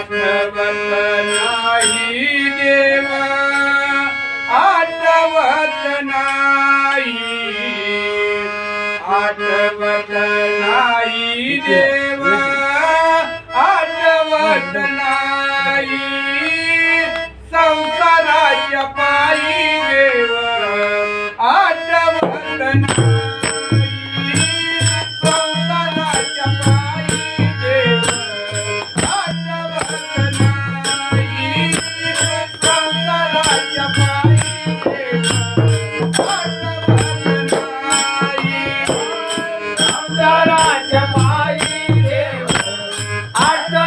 आठवण नाही देवा आठवत नाही नाही देवा आठवत नाही संसाराच्या पायी देवा आठवत harto